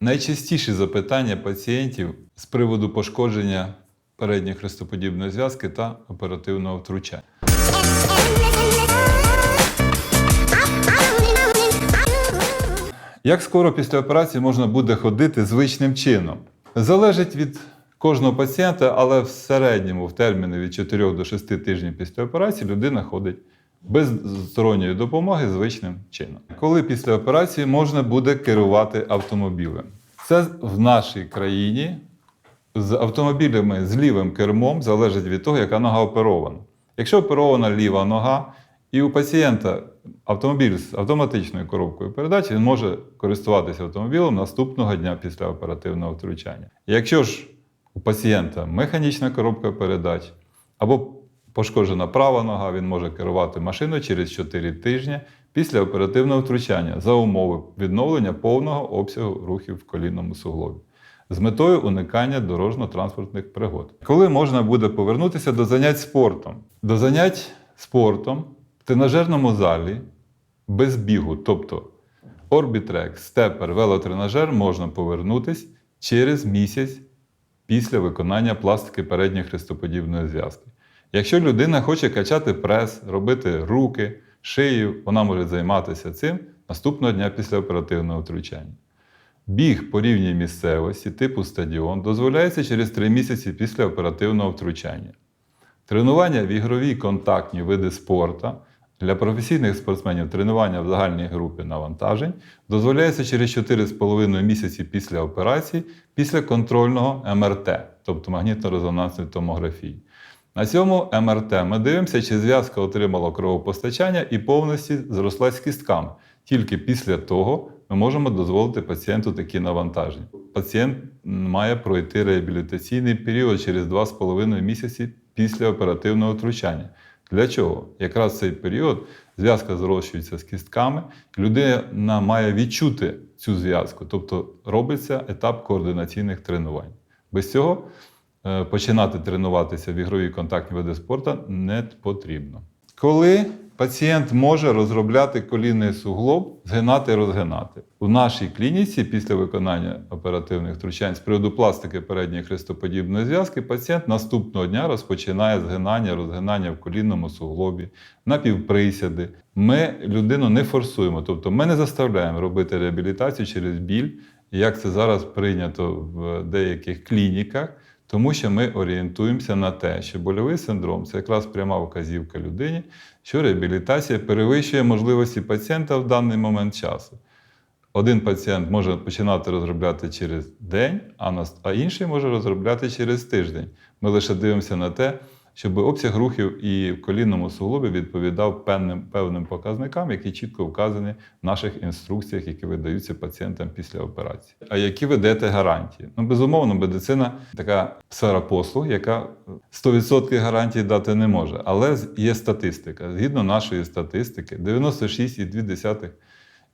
Найчастіші запитання пацієнтів з приводу пошкодження передньої хрестоподібної зв'язки та оперативного втручання. Як скоро після операції можна буде ходити звичним чином? Залежить від кожного пацієнта, але в середньому в терміни від 4 до 6 тижнів після операції людина ходить без сторонньої допомоги звичним чином. Коли після операції можна буде керувати автомобілем? Це в нашій країні з автомобілями з лівим кермом залежить від того, яка нога оперована. Якщо оперована ліва нога, і у пацієнта автомобіль з автоматичною коробкою передач, він може користуватися автомобілем наступного дня після оперативного втручання. Якщо ж у пацієнта механічна коробка передач або пошкоджена права нога, він може керувати машиною через 4 тижні після оперативного втручання за умови відновлення повного обсягу рухів в колінному суглобі з метою уникання дорожньо-транспортних пригод. Коли можна буде повернутися до занять спортом? До занять спортом в тренажерному залі без бігу, тобто орбітрек, степер, велотренажер можна повернутися через місяць після виконання пластики передньої хрестоподібної зв'язки. Якщо людина хоче качати прес, робити руки, шию, вона може займатися цим наступного дня після оперативного втручання. Біг по рівній місцевості типу стадіон дозволяється через 3 місяці після оперативного втручання. Тренування в ігрові контактні види спорту для професійних спортсменів тренування в загальній групі навантажень дозволяється через 4,5 місяці після операції після контрольного МРТ, тобто магнітно-резонансної томографії. На цьому МРТ ми дивимося, чи зв'язка отримала кровопостачання і повністю зросла з кістками. Тільки після того ми можемо дозволити пацієнту такі навантаження. Пацієнт має пройти реабілітаційний період через 2,5 місяці після оперативного втручання. Для чого? Якраз цей період зв'язка зрощується з кістками, людина має відчути цю зв'язку, тобто робиться етап координаційних тренувань. Без цього починати тренуватися в ігрові контактні види спорту не потрібно. Коли пацієнт може розробляти колінний суглоб, згинати і розгинати. У нашій клініці після виконання оперативних втручань з приводу пластики передньої хрестоподібної зв'язки, пацієнт наступного дня розпочинає згинання, розгинання в колінному суглобі, напівприсяди. Ми людину не форсуємо, тобто ми не заставляємо робити реабілітацію через біль, як це зараз прийнято в деяких клініках. Тому що ми орієнтуємося на те, що больовий синдром це якраз пряма вказівка людині, що реабілітація перевищує можливості пацієнта в даний момент часу. Один пацієнт може починати розробляти через день, а інший може розробляти через тиждень. Ми лише дивимося на те, щоб обсяг рухів і в колінному суглобі відповідав певним, певним показникам, які чітко вказані в наших інструкціях, які видаються пацієнтам після операції. А які ви даєте гарантії? Ну, безумовно, медицина така сфера послуг, яка 100% гарантій дати не може. Але є статистика. Згідно нашої статистики, 96,2%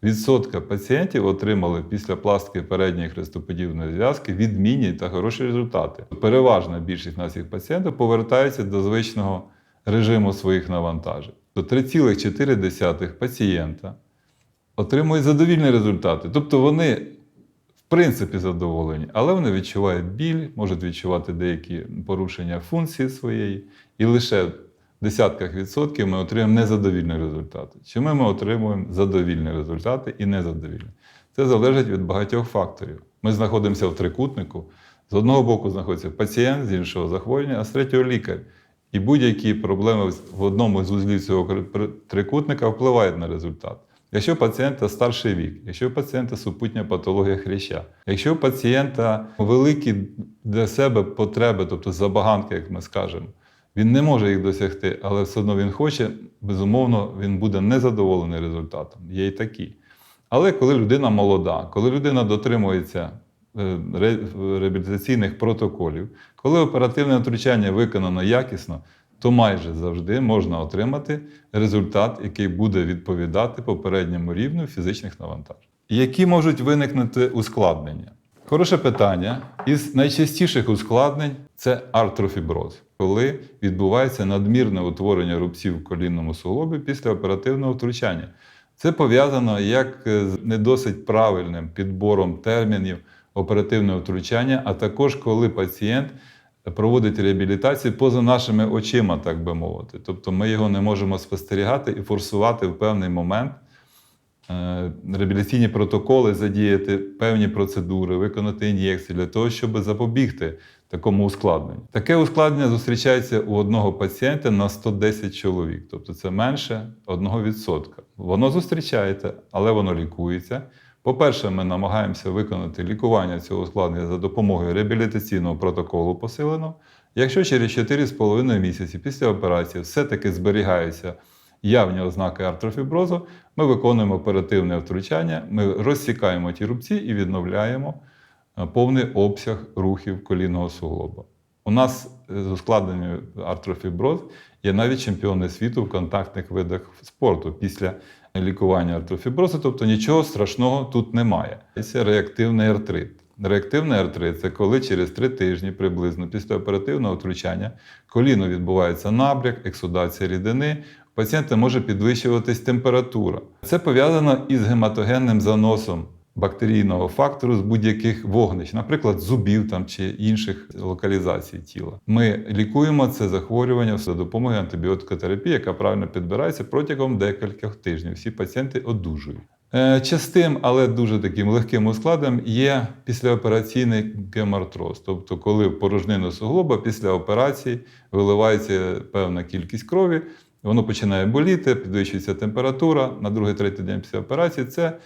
Відсотка пацієнтів отримали після пластики передньої хрестоподібної зв'язки відмінні та хороші результати. Переважна більшість наших пацієнтів повертається до звичного режиму своїх навантажень. До 3,4 пацієнта отримують задовільні результати. Тобто вони, в принципі, задоволені, але вони відчувають біль, можуть відчувати деякі порушення функції своєї, і лише десятках відсотків ми отримуємо незадовільні результати. Чому ми отримуємо задовільні результати і незадовільні? Це залежить від багатьох факторів. Ми знаходимося в трикутнику. З одного боку знаходиться пацієнт, з іншого захворювання, а з третього лікар. І будь-які проблеми в одному з вузлів цього трикутника впливають на результат. Якщо у пацієнта старший вік, якщо у пацієнта супутня патологія хряща, якщо у пацієнта великі для себе потреби, тобто забаганки, як ми скажемо, він не може їх досягти, але все одно він хоче, безумовно, він буде незадоволений результатом. Є і такі. Але коли людина молода, коли людина дотримується е, реабілітаційних протоколів, коли оперативне втручання виконано якісно, то майже завжди можна отримати результат, який буде відповідати попередньому рівню фізичних навантажень. Які можуть виникнути ускладнення? Хороше питання. Із найчастіших ускладнень це артрофіброз, коли відбувається надмірне утворення рубців в колінному суглобі після оперативного втручання. Це пов'язано як з не досить правильним підбором термінів оперативного втручання, а також коли пацієнт проводить реабілітацію поза нашими очима, так би мовити. Тобто ми його не можемо спостерігати і форсувати в певний момент е, реабілітаційні протоколи, задіяти певні процедури, виконати ін'єкції для того, щоб запобігти такому ускладненню. Таке ускладнення зустрічається у одного пацієнта на 110 чоловік, тобто це менше 1%. Воно зустрічається, але воно лікується. По-перше, ми намагаємося виконати лікування цього ускладнення за допомогою реабілітаційного протоколу посиленого. Якщо через 4,5 місяці після операції все-таки зберігаються явні ознаки артрофіброзу, ми виконуємо оперативне втручання, ми розсікаємо ті рубці і відновляємо е, повний обсяг рухів колінного суглоба. У нас е, з ускладненням артрофіброз є навіть чемпіони світу в контактних видах спорту після лікування артрофіброзу, тобто нічого страшного тут немає. Це реактивний артрит. Реактивний артрит це коли через три тижні приблизно після оперативного втручання коліно відбувається набряк, ексудація рідини. Пацієнта може підвищуватись температура. Це пов'язано із гематогенним заносом бактерійного фактору з будь-яких вогнищ, наприклад, зубів там чи інших локалізацій тіла. Ми лікуємо це захворювання за допомогою антибіотикотерапії, яка правильно підбирається протягом декількох тижнів. Всі пацієнти одужують. Е, Частим, але дуже таким легким ускладом є післяопераційний гемартроз, тобто коли в порожнину суглоба після операції виливається певна кількість крові, воно починає боліти, підвищується температура на другий-третій день після операції. Це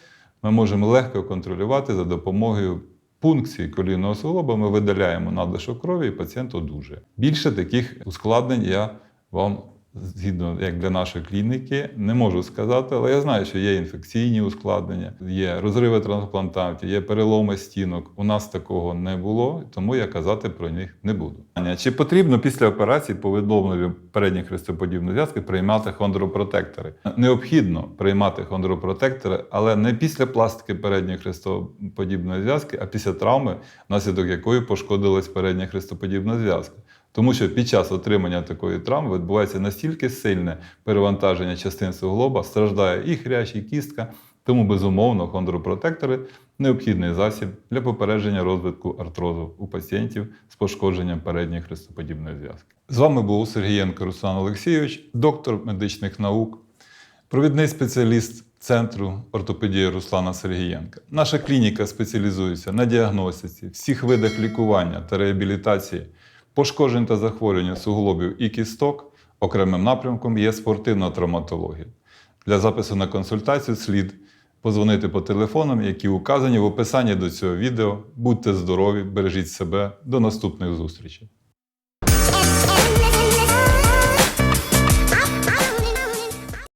ми можемо легко контролювати за допомогою пункції колінного суглоба. Ми видаляємо надлишок крові, і пацієнт одужує. Більше таких ускладнень я вам, згідно як для нашої клініки, не можу сказати, але я знаю, що є інфекційні ускладнення, є розриви трансплантантів, є переломи стінок. У нас такого не було, тому я казати про них не буду. Чи потрібно після операції по відновленню передньої хрестоподібної зв'язки приймати хондропротектори? Необхідно приймати хондропротектори, але не після пластики передньої хрестоподібної зв'язки, а після травми, внаслідок якої пошкодилась передня хрестоподібна зв'язка. Тому що під час отримання такої травми відбувається настільки сильне перевантаження частин суглоба, страждає і хрящ, і кістка. Тому, безумовно, хондропротектори необхідний засіб для попередження розвитку артрозу у пацієнтів з пошкодженням передньої хрестоподібної зв'язки. З вами був Сергієнко Руслан Олексійович, доктор медичних наук, провідний спеціаліст Центру ортопедії Руслана Сергієнка. Наша клініка спеціалізується на діагностиці, всіх видах лікування та реабілітації пошкоджень та захворювання суглобів і кісток. Окремим напрямком є спортивна травматологія. Для запису на консультацію слід позвонити по телефонам, які указані в описанні до цього відео. Будьте здорові, бережіть себе. До наступних зустрічей!